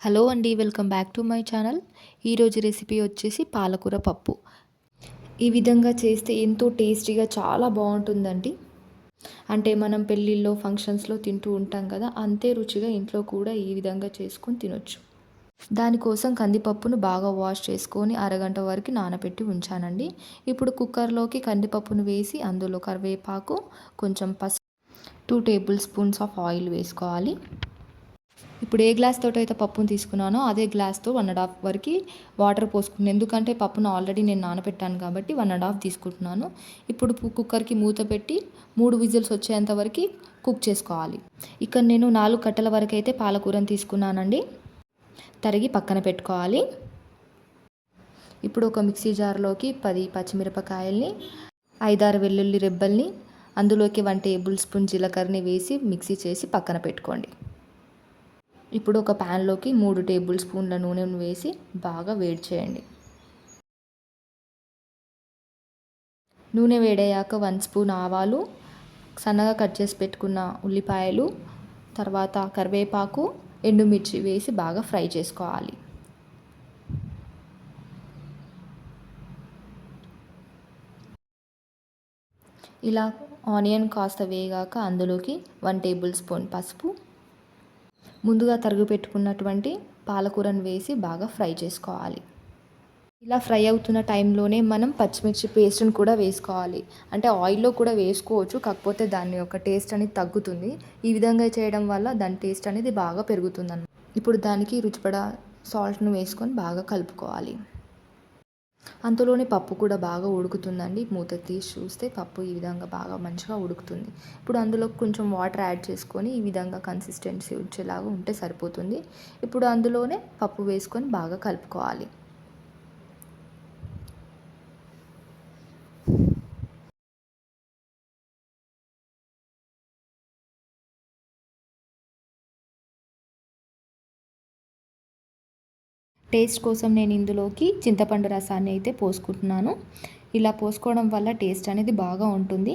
Hello అండి welcome back to my channel. ఈరోజు recipe వచ్చేసి పాలకూర పప్పు. ఈ విధంగా చేస్తే ఎంతో టేస్టీగా చాలా బాగుంటుందండి. అంటే మనం పెళ్ళిళ్ళలో ఫంక్షన్స్లో తింటూ ఉంటాం కదా అంతే రుచిగా ఇంట్లో కూడా ఈ విధంగా చేసుకొని తినొచ్చు. దానికోసం కందిపప్పును బాగా వాష్ చేసుకొని అరగంట వరకు నానబెట్టి ఉంచానండి. ఇప్పుడు కుక్కర్లోకి కందిపప్పును వేసి అందులో కరివేపాకు కొంచెం పసుపు two tablespoons of oil వేసుకోవాలి. ఇప్పుడు ఏ గ్లాస్ తోటి అయితే పప్పును తీసుకున్నానో అదే గ్లాస్తో వన్ అండ్ హాఫ్ వరకు వాటర్ పోసుకున్నాను. ఎందుకంటే పప్పును ఆల్రెడీ నేను నానబెట్టాను కాబట్టి వన్ అండ్ హాఫ్ తీసుకుంటున్నాను. ఇప్పుడు కుక్కర్కి మూత పెట్టి మూడు విజిల్స్ వచ్చేంత వరకు కుక్ చేసుకోవాలి. ఇక్కడ నేను నాలుగు కట్టల వరకు అయితే పాలకూరని తీసుకున్నానండి. తరిగి పక్కన పెట్టుకోవాలి. ఇప్పుడు ఒక మిక్సీ జార్లోకి పది పచ్చిమిరపకాయల్ని ఐదారు వెల్లుల్లి రెబ్బల్ని అందులోకి వన్ టేబుల్ స్పూన్ జీలకర్రని వేసి మిక్సీ చేసి పక్కన పెట్టుకోండి. ఇప్పుడు ఒక ప్యాన్లోకి మూడు టేబుల్ స్పూన్ల నూనెను వేసి బాగా వేడి చేయండి. నూనె వేడయ్యాక వన్ స్పూన్ ఆవాలు సన్నగా కట్ చేసి పెట్టుకున్న ఉల్లిపాయలు తర్వాత కరివేపాకు ఎండుమిర్చి వేసి బాగా ఫ్రై చేసుకోవాలి. ఇలా ఆనియన్ కాస్త వేగాక అందులోకి వన్ టేబుల్ స్పూన్ పసుపు ముందుగా తరుగు పెట్టుకున్నటువంటి పాలకూరను వేసి బాగా ఫ్రై చేసుకోవాలి. ఇలా ఫ్రై అవుతున్న టైంలోనే మనం పచ్చిమిర్చి పేస్ట్ని కూడా వేసుకోవాలి. అంటే ఆయిల్లో కూడా వేసుకోవచ్చు కాకపోతే దాని యొక్క టేస్ట్ అనేది తగ్గుతుంది. ఈ విధంగా చేయడం వల్ల దాని టేస్ట్ అనేది బాగా పెరుగుతుంది ఇప్పుడు దానికి రుచిపడ సాల్ట్ను వేసుకొని బాగా కలుపుకోవాలి. అంతలోనే పప్పు కూడా బాగా ఉడుకుతుందండి. మూత తీసి చూస్తే పప్పు ఈ విధంగా బాగా మంచిగా ఉడుకుతుంది. ఇప్పుడు అందులో కొంచెం వాటర్ యాడ్ చేసుకొని ఈ విధంగా కన్సిస్టెన్సీ వచ్చేలాగా ఉంటే సరిపోతుంది. ఇప్పుడు అందులోనే పప్పు వేసుకొని బాగా కలుపుకోవాలి. టేస్ట్ కోసం నేను ఇందులోకి చింతపండు రసాన్ని అయితే పోసుకుంటున్నాను. ఇలా పోసుకోవడం వల్ల టేస్ట్ అనేది బాగా ఉంటుంది.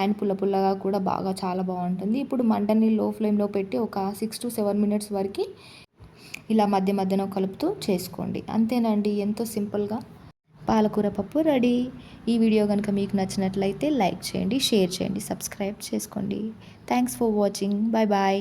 అండ్ పుల్ల పుల్లగా కూడా బాగా చాలా బాగుంటుంది. ఇప్పుడు మంటని లో ఫ్లేమ్లో పెట్టి ఒక సిక్స్ టు సెవెన్ మినిట్స్ వరకు ఇలా మధ్య మధ్యన కలుపుతూ చేసుకోండి. అంతేనండి ఎంతో సింపుల్గా. పాలకూర పప్పు రెడీ. ఈ వీడియో కనుక మీకు నచ్చినట్లయితే లైక్ చేయండి షేర్ చేయండి సబ్స్క్రైబ్ చేసుకోండి. Thanks for watching. Bye bye